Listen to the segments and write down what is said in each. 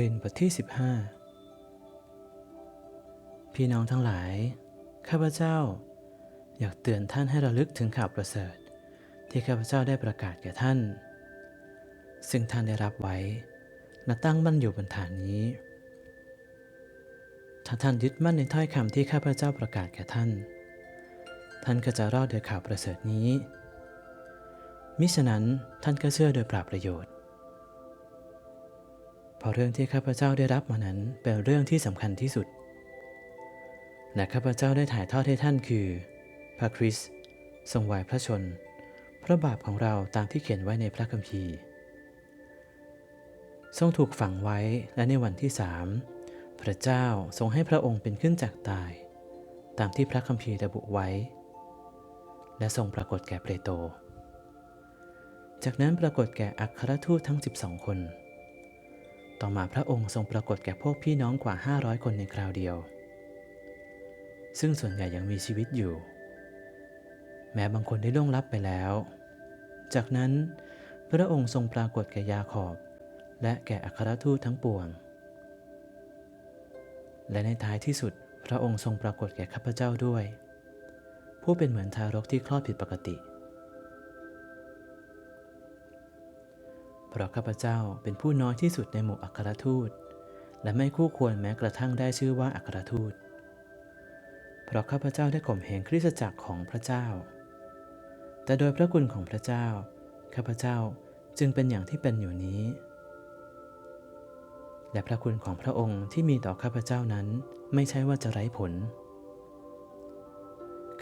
รินบทที่ 15 พี่น้องทั้งหลาย ข้าพเจ้า อยากเตือนท่านให้ระลึกถึงข่าวประเสริฐ ที่ข้าพเจ้าได้ประกาศแก่ท่าน ซึ่งท่านได้รับไว้และตั้งมั่นอยู่บนฐานนี้ ถ้าท่านยึดมั่นในถ้อยคำที่ข้าพเจ้าประกาศแก่ท่าน ท่านก็จะรอดโดยข่าวประเสริฐนี้ มิฉะนั้นท่านก็เชื่อโดยปราบประโยชน์ ราะเรื่องที่ข้าพเจ้าได้รับมานั้นเป็นเรื่องที่สำคัญที่สุด และข้าพเจ้าได้ถ่ายทอดให้ท่านคือ พระคริสต์ทรงไหวพระชน พระบาปของเราตามที่เขียนไว้ในพระคัมภีร์ ทรงถูกฝังไว้และในวันที่สามพระเจ้าทรงให้พระองค์เป็นขึ้นจากตาย ตามที่พระคัมภีร์ระบุไว้ และทรงปรากฏแก่เปโตร จากนั้นปรากฏแก่อัครทูตทั้ง 12 คน ต่อมาพระองค์ทรงปรากฏแก่พวกพี่น้องกว่า 500 คนในคราวเดียว ซึ่งส่วนใหญ่ยังมีชีวิตอยู่ แม้บางคนได้ล่วงลับไปแล้ว จากนั้น พระองค์ทรงปรากฏแก่ยาขอบ และแก่อัครทูตทั้งปวง และในท้ายที่สุดพระองค์ทรงปรากฏแก่ข้าพเจ้าด้วย ผู้เป็นเหมือนทารกที่คลอดผิดปกติ เพราะข้าพเจ้าเป็นผู้น้อยที่สุดในหมู่อัครทูต และไม่คู่ควรแม้กระทั่งได้ชื่อว่าอัครทูต เพราะข้าพเจ้าได้ข่มเหงคริสตจักรของพระเจ้า แต่โดยพระคุณของพระเจ้า ข้าพเจ้าจึงเป็นอย่างที่เป็นอยู่นี้ และพระคุณของพระองค์ที่มีต่อข้าพเจ้านั้นไม่ใช่ว่าจะไร้ผล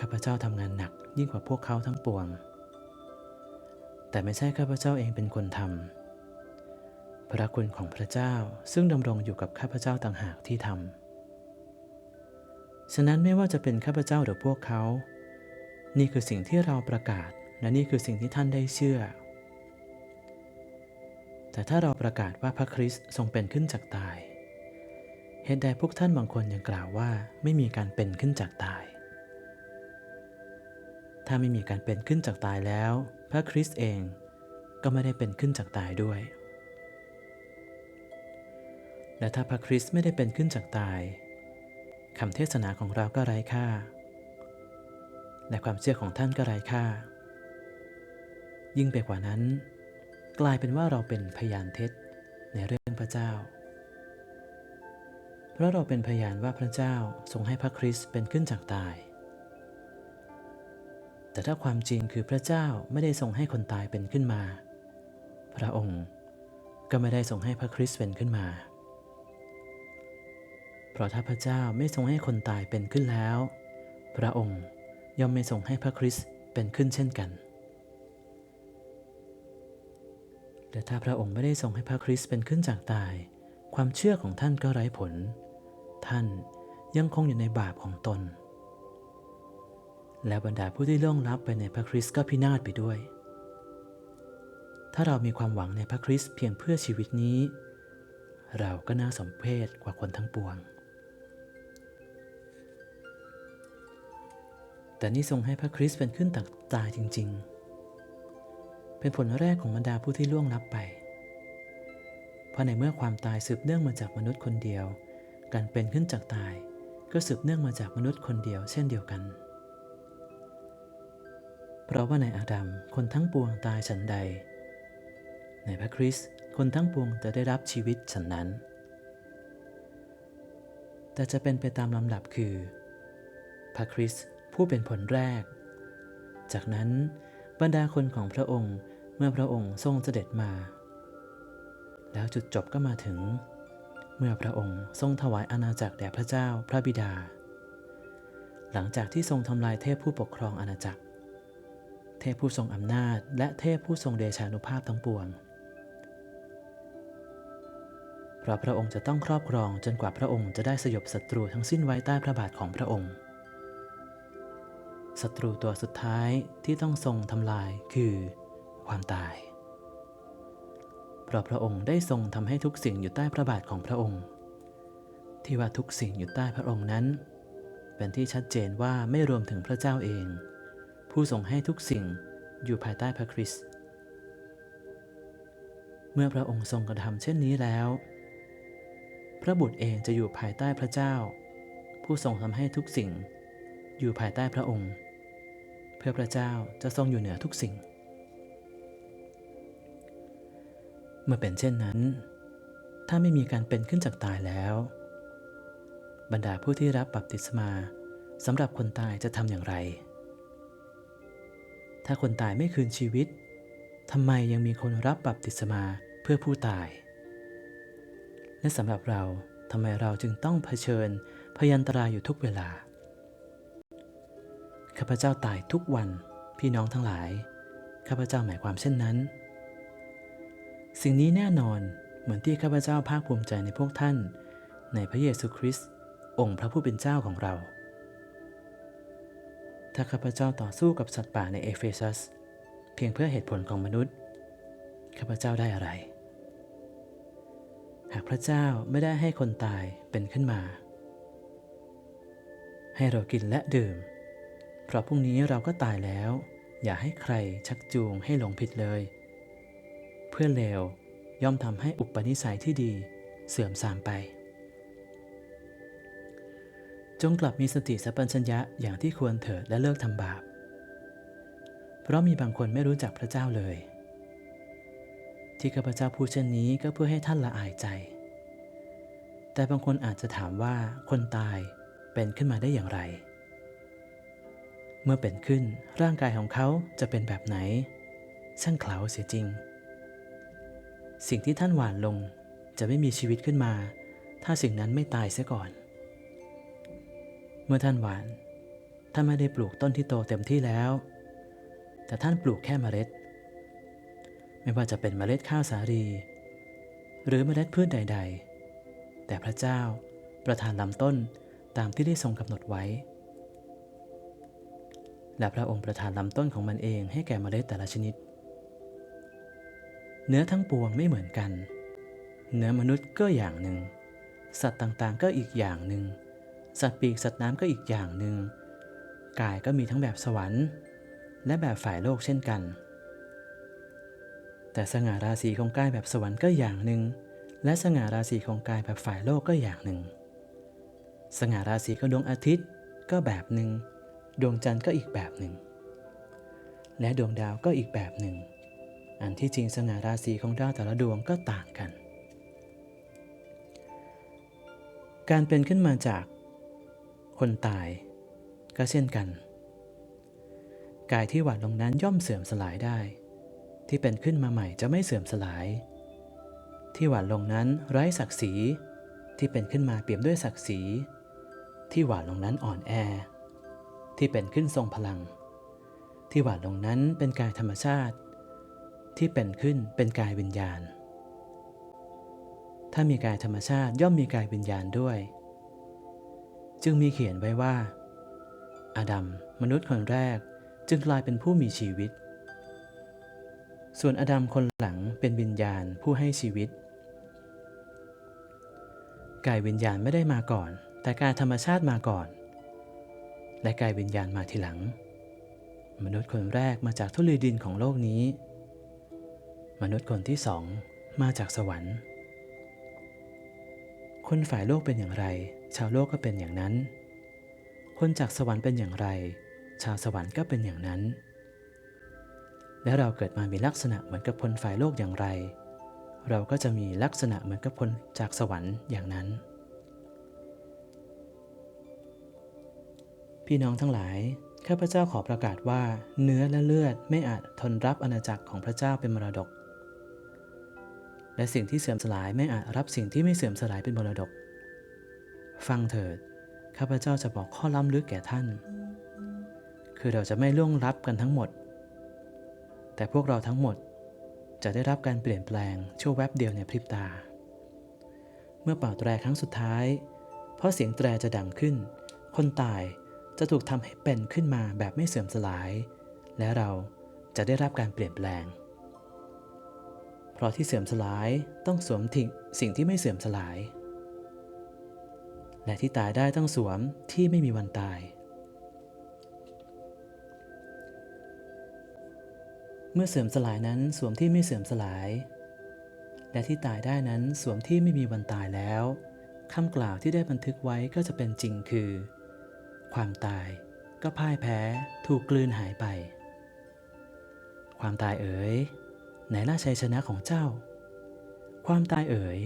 ข้าพเจ้าทำงานหนักยิ่งกว่าพวกเขาทั้งปวงแต่ไม่ใช่ข้าพเจ้าเองเป็นคนทำ พระคุณของพระเจ้าซึ่งดำรงอยู่กับข้าพเจ้าต่างหากที่ทำฉะนั้นไม่ว่าจะเป็นข้าพเจ้าหรือพวกเขา นี่คือสิ่งที่เราประกาศ และนี่คือสิ่งที่ท่านได้เชื่อ แต่ถ้าเราประกาศว่าพระคริสต์ทรงเป็นขึ้นจากตาย เหตุใดพวกท่านบางคนยังกล่าวว่าไม่มีการเป็นขึ้นจากตาย ถ้าไม่มีการเป็นขึ้นจากตายแล้ว พระคริสต์เองก็ไม่ได้เป็นขึ้นจากตายด้วย และถ้าพระคริสต์ไม่ได้เป็นขึ้นจากตายคำเทศนาของเราก็ไร้ค่า และความเชื่อของท่านก็ไร้ค่า ยิ่งไปกว่านั้น กลายเป็นว่าเราเป็นพยานเท็จในเรื่องพระเจ้า เพราะเราเป็นพยานว่าพระเจ้าทรงให้พระคริสต์เป็นขึ้นจากตาย แต่ถ้าความจริงคือพระเจ้าไม่ได้ทรงให้คนตายเป็นขึ้นมา พระองค์ก็ไม่ได้ทรงให้พระคริสต์เป็นขึ้นมา เพราะถ้าพระเจ้าไม่ทรงให้คนตายเป็นขึ้นแล้ว พระองค์ย่อมไม่ทรงให้พระคริสต์เป็นขึ้นเช่นกัน และถ้าพระองค์ไม่ได้ทรงให้พระคริสต์เป็นขึ้นจากตาย ความเชื่อของท่านก็ไร้ผล ท่านยังคงอยู่ในบาปของตน และบรรดาผู้ที่ล่วงลับไปในพระคริสต์ก็พินาศไปด้วย ถ้าเรามีความหวังในพระคริสต์เพียงเพื่อชีวิตนี้ เราก็น่าสมเพชกว่าคนทั้งปวง แต่นี่ทรงให้พระคริสต์เป็นขึ้นตักตายจริง ๆ เป็นผลแรกของบรรดาผู้ที่ล่วงลับไป เพราะในเมื่อความตายสืบเนื่องมาจากมนุษย์คนเดียว การเป็นขึ้นจากตายก็สืบเนื่องมาจากมนุษย์คนเดียวเช่นเดียวกัน เพราะว่าในอาดัมคนทั้งปวงตายฉันใด ในพระคริสต์คนทั้งปวงจะได้รับชีวิตฉันนั้น แต่จะเป็นไปตามลำดับคือ พระคริสต์ ผู้เป็นผลแรก จากนั้นบรรดาคนของพระองค์เมื่อพระองค์ทรงเสด็จมา แล้วจุดจบก็มาถึง เมื่อพระองค์ทรงถวายอาณาจักรแด่พระเจ้าพระบิดา หลังจากที่ทรงทำลายเทพผู้ปกครองอาณาจักร เทพผู้ทรงอำนาจ และเทพผู้ทรงเดชานุภาพทั้งปวงเพราะพระองค์จะต้องครอบครองจนกว่าพระองค์จะได้สยบศัตรูทั้งสิ้นไว้ใต้พระบาทของพระองค์ ศัตรูตัวสุดท้ายที่ต้องทรงทำลายคือความตาย เพราะพระองค์ได้ทรงทำให้ทุกสิ่งอยู่ใต้พระบาทของพระองค์ ที่ว่าทุกสิ่งอยู่ใต้พระองค์นั้น เป็นที่ชัดเจนว่าไม่รวมถึงพระเจ้าเอง ผู้ทรงให้ทุกสิ่งอยู่ภายใต้พระคริสต์เมื่อพระองค์ทรงกระทำเช่นนี้แล้ว พระบุตรเองจะอยู่ภายใต้พระเจ้า ผู้ทรงทำให้ทุกสิ่ง อยู่ภายใต้พระองค์ เพื่อพระเจ้าจะทรงอยู่เหนือทุกสิ่ง เมื่อเป็นเช่นนั้น ถ้าไม่มีการเป็นขึ้นจากตายแล้ว บรรดาผู้ที่รับบัพติศมาสำหรับคนตายจะทำอย่างไร ถ้าคนตายไม่คืนชีวิตทำไมยังมีคนรับบัพติศมาเพื่อผู้ตาย และสำหรับเราทำไมเราจึงต้องเผชิญพยันตรายอยู่ทุกเวลา ข้าพเจ้าตายทุกวันพี่น้องทั้งหลาย ข้าพเจ้าหมายความเช่นนั้น สิ่งนี้แน่นอนเหมือนที่ข้าพเจ้าภาคภูมิใจในพวกท่าน ในพระเยซูคริสต์องค์พระผู้เป็นเจ้าของเรา ถ้าข้าพเจ้าต่อสู้กับสัตว์ป่าในเอเฟซัส เพียงเพื่อเหตุผลของมนุษย์ ข้าพเจ้าได้อะไร หากพระเจ้าไม่ได้ให้คนตายเป็นขึ้นมา ให้เรากินและดื่ม ราะพรุ่งนี้เราก็ตายแล้ว อย่าให้ใครชักจูงให้หลงผิดเลย เพื่อเลวย่อมทำให้อุปนิสัยที่ดีเสื่อมทรามไป จงกลับมีสติสัพพัญญะอย่างที่ควรเถิดและเลิกทำบาป เพราะมีบางคนไม่รู้จักพระเจ้าเลย ที่ข้าพเจ้าพูดเช่นนี้ก็เพื่อให้ท่านละอายใจ แต่บางคนอาจจะถามว่าคนตายเป็นขึ้นมาได้อย่างไร เมื่อเป็นขึ้นร่างกายของเขาจะเป็นแบบไหน ช่างเขลาเสียจริง สิ่งที่ท่านหวานลงจะไม่มีชีวิตขึ้นมา ถ้าสิ่งนั้นไม่ตายเสียก่อน เมื่อท่านหวาน ท่านไม่ได้ปลูกต้นที่โตเต็มที่แล้ว แต่ท่านปลูกแค่เมล็ด ไม่ว่าจะเป็นเมล็ดข้าวสาลี หรือเมล็ดพืชใด ๆ แต่พระเจ้าประทานลำต้นตามที่ได้ทรงกำหนดไว้ และพระองค์ประทานลำต้นของมันเองให้แก่เมล็ดแต่ละชนิด เนื้อทั้งปวงไม่เหมือนกัน เนื้อมนุษย์ก็อย่างหนึ่ง สัตว์ต่างๆก็อีกอย่างหนึ่ง สัตว์ปีกสัตว์น้ำก็อีกอย่างหนึ่ง กายก็มีทั้งแบบสวรรค์ และแบบฝ่ายโลกเช่นกัน แต่สง่าราศีของกายแบบสวรรค์ก็อย่างหนึ่ง และสง่าราศีของกายแบบฝ่ายโลกก็อย่างหนึ่ง สง่าราศีของดวงอาทิตย์ก็แบบหนึ่ง ดวงจันทร์ก็อีกแบบหนึ่ง และดวงดาวก็อีกแบบหนึ่ง อันที่จริงสง่าราศีของดาวแต่ละดวงก็ต่างกัน การเป็นขึ้นมาจากคนตายก็เช่นกัน กายที่หวานลงนั้นย่อมเสื่อมสลายได้ ที่เป็นขึ้นมาใหม่จะไม่เสื่อมสลาย ที่หวานลงนั้นไร้ศักดิ์ศรีที่เป็นขึ้นมาเปี่ยมด้วยศักดิ์ศรีที่หวานลงนั้นอ่อนแอ ที่เป็นขึ้นทรงพลัง ที่หวานลงนั้นเป็นกายธรรมชาติ ที่เป็นขึ้นเป็นกายวิญญาณ ถ้ามีกายธรรมชาติย่อมมีกายวิญญาณด้วย จึงมีเขียนไว้ว่า อาดัมมนุษย์คนแรกจึงกลายเป็นผู้มีชีวิต ส่วนอาดัมคนหลังเป็นวิญญาณผู้ให้ชีวิต กายวิญญาณไม่ได้มาก่อน แต่กายธรรมชาติมาก่อน และกายวิญญาณมาทีหลัง มนุษย์คนแรกมาจากทุลีดินของโลกนี้ มนุษย์คนที่สองมาจากสวรรค์ คนฝ่ายโลกเป็นอย่างไร ชาวโลกก็เป็นอย่างนั้น คนจากสวรรค์เป็นอย่างไร ชาวสวรรค์ก็เป็นอย่างนั้น และเราเกิดมามีลักษณะเหมือนกับคนฝ่ายโลกอย่างไร เราก็จะมีลักษณะเหมือนกับคนจากสวรรค์อย่างนั้น พี่น้องทั้งหลาย ข้าพเจ้าขอประกาศว่า เนื้อและเลือดไม่อาจทนรับอาณาจักรของพระเจ้าเป็นมรดก และสิ่งที่เสื่อมสลายไม่อาจรับสิ่งที่ไม่เสื่อมสลายเป็นมรดก ฟังเถิด ข้าพเจ้าจะบอกข้อล้ำลึกแก่ท่าน คือเราจะไม่ล่วงลับกันทั้งหมด แต่พวกเราทั้งหมดจะได้รับการเปลี่ยนแปลงชั่วแวบเดียวในพริบตา เมื่อเป่าแตรครั้งสุดท้าย เพราะเสียงแตรจะดังขึ้น คนตาย จะถูกทำให้เป็นขึ้นมาแบบไม่เสื่อมสลาย และเราจะได้รับการเปลี่ยนแปลง เพราะที่เสื่อมสลายต้องสวมทิ้งสิ่งที่ไม่เสื่อมสลาย และที่ตายได้ต้องสวมที่ไม่มีวันตาย เมื่อเสื่อมสลายนั้นสวมที่ไม่เสื่อมสลาย และที่ตายได้นั้นสวมที่ไม่มีวันตายแล้วคำกล่าวที่ได้บันทึกไว้ก็จะเป็นจริงคือ ความตายก็พ่ายแพ้ถูกกลืนหายไป ความตายเอ๋ยไหนล่ะชัยชนะของเจ้า ความตายเอ๋ย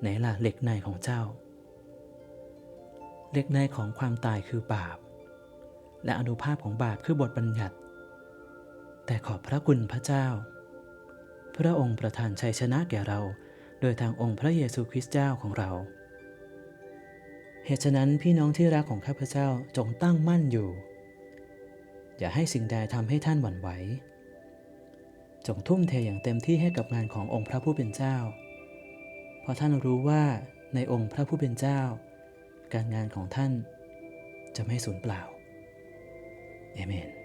ไหนล่ะเหล็กในของเจ้า เหล็กในของความตายคือบาป และอนุภาพของบาปคือบทบัญญัติ แต่ขอบพระคุณพระเจ้า พระองค์ประทานชัยชนะแก่เรา โดยทางองค์พระเยซูคริสต์เจ้าของเรา เหตุฉะนั้นพี่น้องที่รักของข้าพเจ้าจงตั้งมั่นอยู่ อย่าให้สิ่งใดทำให้ท่านหวั่นไหว จงทุ่มเทอย่างเต็มที่ให้กับงานขององค์พระผู้เป็นเจ้า เพราะท่านรู้ว่าในองค์พระผู้เป็นเจ้า การงานของท่านจะไม่สูญเปล่า เอเมน